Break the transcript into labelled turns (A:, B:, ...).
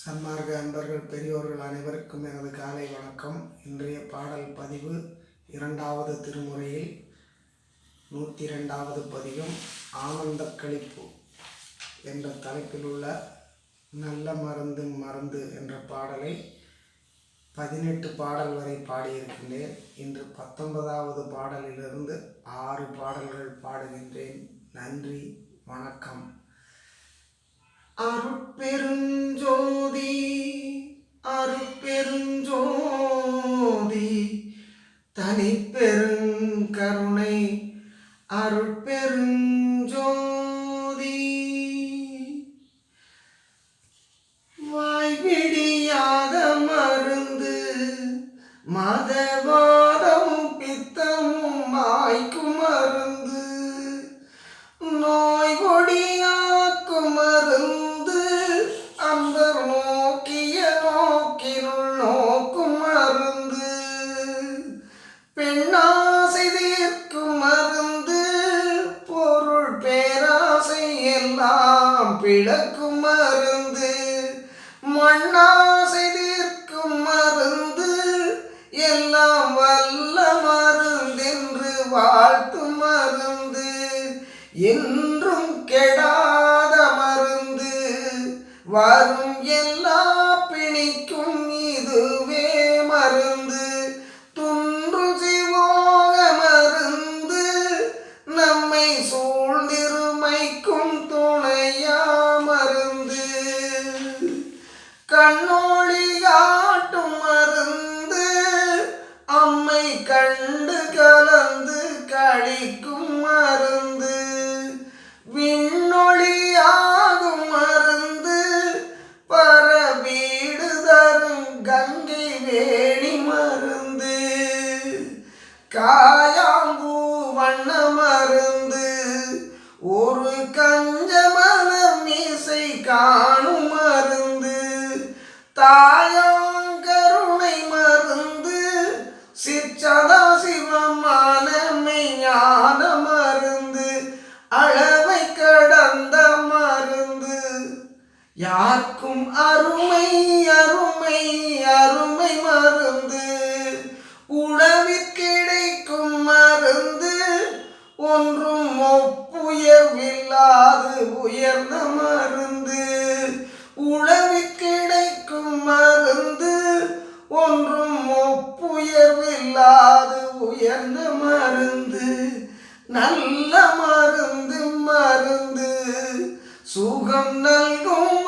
A: சன்மார்க்க அன்பர்கள் பெரியோர்கள் அனைவருக்கும் எனது காலை வணக்கம். இன்றைய பாடல் பதிவு இரண்டாவது திருமுறையில் நூற்றி ரெண்டாவது பதிவும் ஆனந்த களிப்பு என்ற தலைப்பில் உள்ள நல்ல மருந்து மருந்து என்ற பாடலை பதினெட்டு பாடல் வரை பாடியிருக்கின்றேன். இன்று பத்தொன்பதாவது பாடலிலிருந்து ஆறு பாடல்கள் பாடுகின்றேன். நன்றி வணக்கம். அருட்பெருஞ்சோதி அருட்பெருஞ்சோதி தனிப்பெருங்கருணை அருட்பெருஞ்சோதி. வாய்விடியாத மருந்து மதவாதமும் பித்தமும் மாய்க்கும் மருந்து நோய் கொடியாக்கும் மருந்து. அன்பர் நோக்கிய நோக்கினுள் நோக்கும் மருந்து. பெண்ணாசை தீர்க்கும் மருந்து பொருள் பேராசை எல்லாம் பிளக்கும் மருந்து. மண்ணாசை தீர்க்கும் மருந்து எல்லாம் வல்ல மருந்தென்று வாழ்த்தும் மருந்து. என்றும் கெடா வரும் எல்லா பிணிக்கும் இதுவே மருந்து. துன்று சிவோக மருந்து. நம்மை சூழ்ந்திருமைக்கும் துணையா மருந்து. கண்ணொளி காயாங்கூ வண்ண மருந்து ஒரு கஞ்சமலம் மீசை காணும் மருந்து. தாயாங்கருணை மருந்து சிற்சதா சிவமான மெய்ஞான மருந்து அளவை கடந்த மருந்து. யாருக்கும் அருமை அருமை அருமை மருந்து. உணவில் நல்ல மருந்து மருந்து. சுகம் நல்கும்